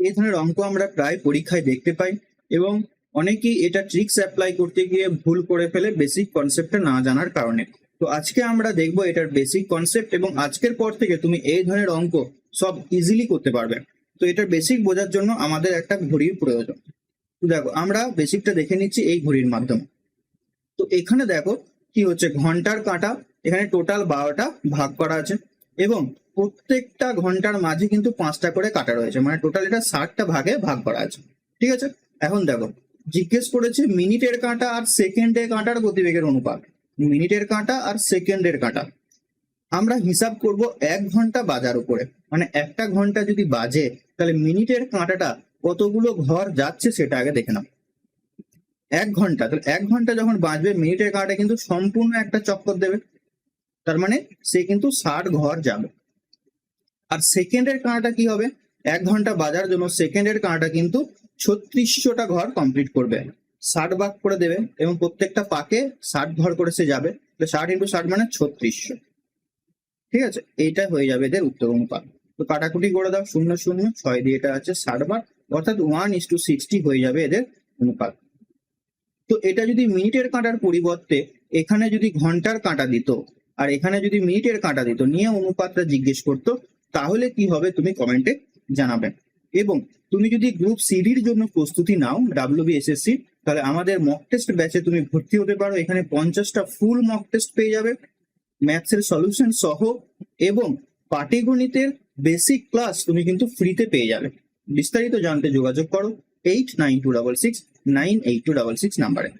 এই ধরনের অঙ্ক আমরা প্রায় পরীক্ষায় দেখতে পাই এবং অনেকেই এটা ট্রিক্স অ্যাপ্লাই করতে গিয়ে ভুল করে ফেলে বেসিক কনসেপ্টটা না জানার কারণে। তো আজকে আমরা দেখব এটার বেসিক কনসেপ্ট এবং আজকের পর থেকে তুমি এই ধরনের অঙ্ক সব ইজিলি করতে পারবে। তো এটার বেসিক বোঝার জন্য আমাদের একটা ঘড়ির প্রয়োজন। তো দেখো, আমরা বেসিকটা দেখে নিচ্ছি এই ঘড়ির মাধ্যমে। তো এখানে দেখো কি হচ্ছে, ঘণ্টার কাঁটা, এখানে টোটাল বারোটা ভাগ করা আছে এবং প্রত্যেকটা ঘণ্টার মাঝে কিন্তু পাঁচটা করে কাটা রয়েছে। মানে টোটাল এটা ষাটটা ভাগে ভাগ করা আছে। ঠিক আছে? এখন দেখো, জিজ্ঞেস করেছে মিনিটের কাঁটা আর সেকেন্ডের কাঁটার গতিবেগের অনুপাত। মিনিটের কাঁটা আর সেকেন্ডের কাঁটা। আমরা হিসাব করব এক ঘণ্টা বাজার উপরে। মানে একটা ঘণ্টা যদি বাজে, তাহলে মিনিটের কাঁটাটা কতগুলো ঘর যাচ্ছে সেটা আগে দেখে নাও। এক ঘণ্টা, তাহলে এক ঘণ্টা যখন বাঁচবে মিনিটের কাঁটা কিন্তু সম্পূর্ণ একটা চক্কর দেবে। তার মানে সে কিন্তু ষাট ঘর যাবে। আর সেকেন্ডের কাঁটা কি হবে? এক ঘণ্টা বাজার জন্য সেকেন্ডের কাঁটা কিন্তু ছত্রিশশোটা ঘর কমপ্লিট করবে। ষাট ভাগ করে দেবে এবং প্রত্যেকটা পাকে ষাট ঘর করে সে যাবে। ষাট ইন্টু ষাট মানে ছত্রিশশো। ঠিক আছে? এইটা হয়ে যাবে এদের উত্তর অনুপাত। তো কাটাকুটি করে দাও, শূন্য শূন্য, ছয় দিয়ে এটা আছে ষাট বার অর্থাৎ ওয়ান ইস টু সিক্সটি হয়ে যাবে এদের অনুপাত। তো এটা যদি মিনিটের কাঁটার পরিবর্তে এখানে যদি ঘণ্টার কাঁটা দিত, আর এখানে যদি মিনিটের কাঁটা দিত, নিয়ে অনুপাতটা জিজ্ঞেস করতো তাহলে কি হবে তুমি কমেন্টে জানাবে। এবং তুমি যদি গ্রুপ সিডির জন্য প্রস্তুতি নাও ডাব্লিউবিএসএসসি তাহলে আমাদের মক টেস্ট ব্যাচে তুমি ভর্তি হতে পারো। এখানে পঞ্চাশটা ফুল মক টেস্ট পেয়ে যাবে। ম্যাথসের সলিউশন সহ এবং পাটিগণিতের বেসিক ক্লাস তুমি কিন্তু ফ্রিতে পেয়ে যাবে। বিস্তারিত জানতে যোগাযোগ করো eight nine two double six nine eight two double six নাম্বারে